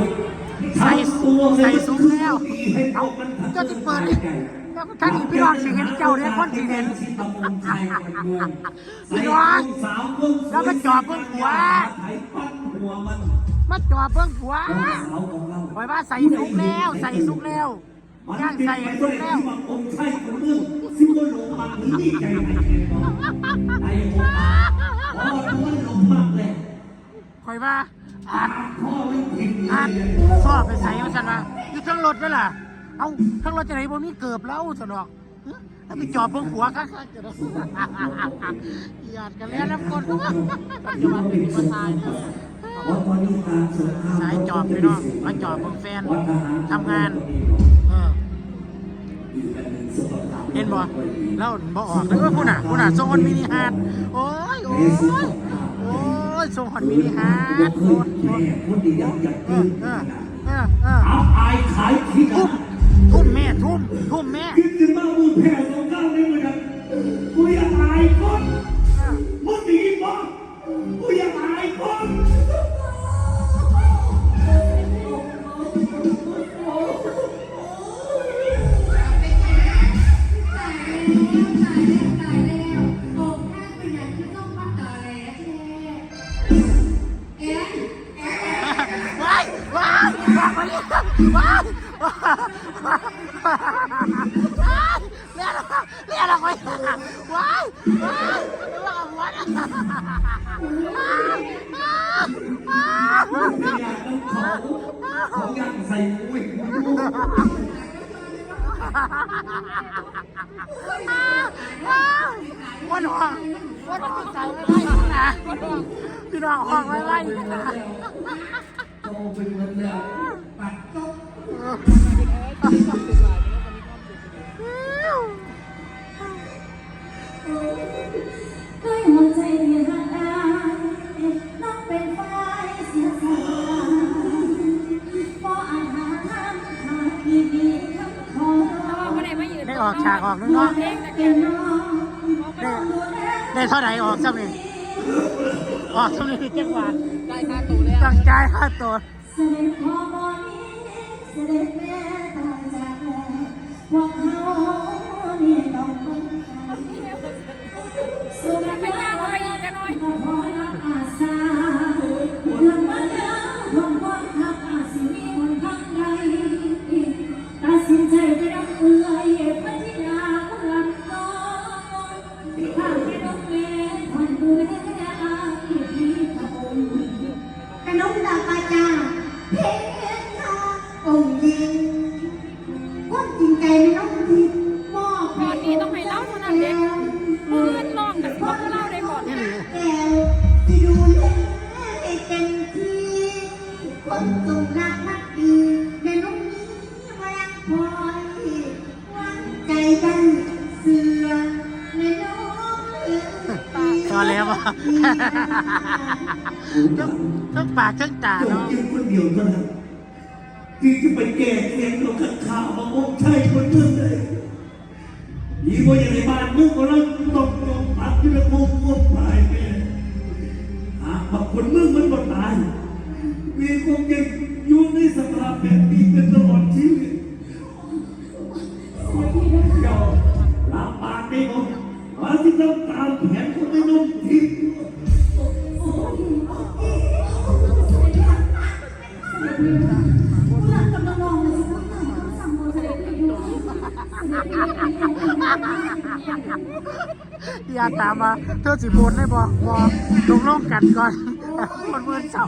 ทธ์ใส่ทำตัวใส่ให้ซุ้มแล้วให้เอากันทั้งเจ้าจะเปิดแล้วท่านอีพี่น้องสิเห็นเจ้าเนี่ยคนสิเห็นตำบลไทยวันเมืองพี่น้องสาวเมืองแล้วมันจอบเบิ่งหัวไทยปั้นหัวมันจ่อเบิ่งผัวสาวของเราปล่อยว่าใส่สุกแล้วใส่สุกแล้วย่างใส่สุกแล้วมันเป็นไปด้วยที่ว่าองค์ไทยคนเมืองซิโกโลมันหรือดีใจในแห่งของไอ้หัวพอมันลงมากเลยคอยว่า อ่านพ่อไม่ผิดเลอ่านยชอบไปใส่มาสันว่าอยู่ทั้งรถนั่นล่ะเอาทั้งรถจะไหนบ่มีเกือบแล้วสนอกหึแล้วไปจอบเบิ่งผัวข้างๆจะได้หยาดกันแล้วน้ำกลปัจจุบันเป็นมาตายเนี่ยวัดวานิการสงครามสายจอบพี่น้องมาจอบเบิ่งแฟนวัดทหารทำงานเออเห็นบ่แล้วบ่ออกแล้วก็ผู้น่ะผู้น่ะส่งฮอตมินิฮาร์ดโอ้ยโอ้ยโอ้ย ส่งฮอตมินิฮาร์ดเคโอ้ยยแม่คนที่อยากอยากเอกิอเออเออเออเอาอายขายขี้ทุ่ทุ่มทุ่มแม่ทุ่มทุ่มแม่คิดถึงมามือแผ่สองก้าวนี่มันกูอยากอายคนมึงดีบ่กูอยากอายคนว้ มาเลยว้ายเรียกเราเรียกเราไปว้ายว้ายว่าหัวนะเขาอยากใส่อุ้ยวันห้องวันห้องใจไม่ได้นะพี่น้องห้องไม่ได้นะโต เป็นเงินแล้วปัดจบด้หัวใจที่หักอายน้องเป็นฝ่ายเสียสละพราะอาหาทางหาที่ดีคำขอได้ออกฉากออกนึงเนาะได้ได้เท่าไหร่ออกสักนิดออกสักนิดจังหวะตั้ ต้องใจค่าตัวเสด็จพ่อมอนี้เสด็จแม่ตายจากแล้ว คนจงรักนักดีในน้องนี้มายังคอยวันใจกันเสือในน้องเอ๋ยพอแล้วอะทั้งทั้งปากทั้งตาจบเนาะกินคนเดียวเท่านั้นที่จะไปแก้เสียงเราขัดข่าวมาองค์ไทยคนเมืองเลยยี่ว่าอย่างในบ้านมึงก็แล้วตกตกปัดที่ระมุงงดตายไปหากว่าคนมึงมันบ่ตาย มีคงยังอยู่ในสภาพแบบนี้เป็นตลอดชีวิตเจ้าลาปากได้บ่ว่าที่ต้องตามแผนคนไม่นุ่มทิพย์อย่าตามมาเธอสิบนได้บ่บ่ลงลงกันก่อน คนมือเสา